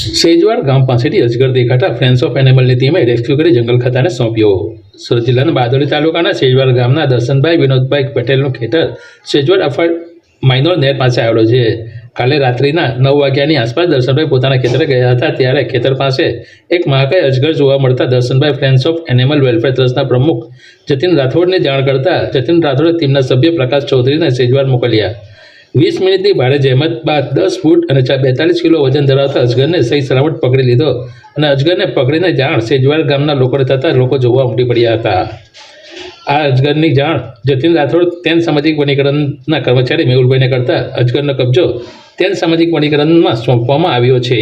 સેજવાડ ગામ પાસેથી અજગર દેખાતા ફ્રેન્ડ્સ ઓફ એનિમલની ટીમે રેસ્ક્યુ કરી જંગલ ખાતાને સોંપ્યો. સુરત જિલ્લાના બારડોલી તાલુકાના સેજવાડ ગામના દર્શનભાઈ વિનોદભાઈ પટેલનું ખેતર સેજવાડ અફાડ માઇનોર નેર પાસે આવેલો છે. કાલે રાત્રિના નવ વાગ્યાની આસપાસ દર્શનભાઈ પોતાના ખેતરે ગયા હતા ત્યારે ખેતર પાસે એક મહાકાય અજગર જોવા મળતા દર્શનભાઈ ફ્રેન્ડ્સ ઓફ એનિમલ વેલફેર ટ્રસ્ટના પ્રમુખ જતીન રાઠોડને જાણ કરતા જતીન રાઠોડે ટીમના સભ્ય પ્રકાશ ચૌધરીને સેજવાડ મોકલ્યા. વીસ મિનિટની ભારે જહેમત બાદ દસ ફૂટ અને બેતાલીસ કિલો વજન ધરાવતા અજગરને સહી સલામત પકડી લીધો. અને અજગરને પકડીને જાણ સેજવાડ ગામના લોકોને થતાં લોકો જોવા ઉમટી પડ્યા હતા. આ અજગરની જાણ જતીન રાઠોડ, તેન સામાજિક વનીકરણના કર્મચારી મેહુલભાઈને કરતા અજગરનો કબજો તેન સામાજિક વનીકરણમાં સોંપવામાં આવ્યો છે.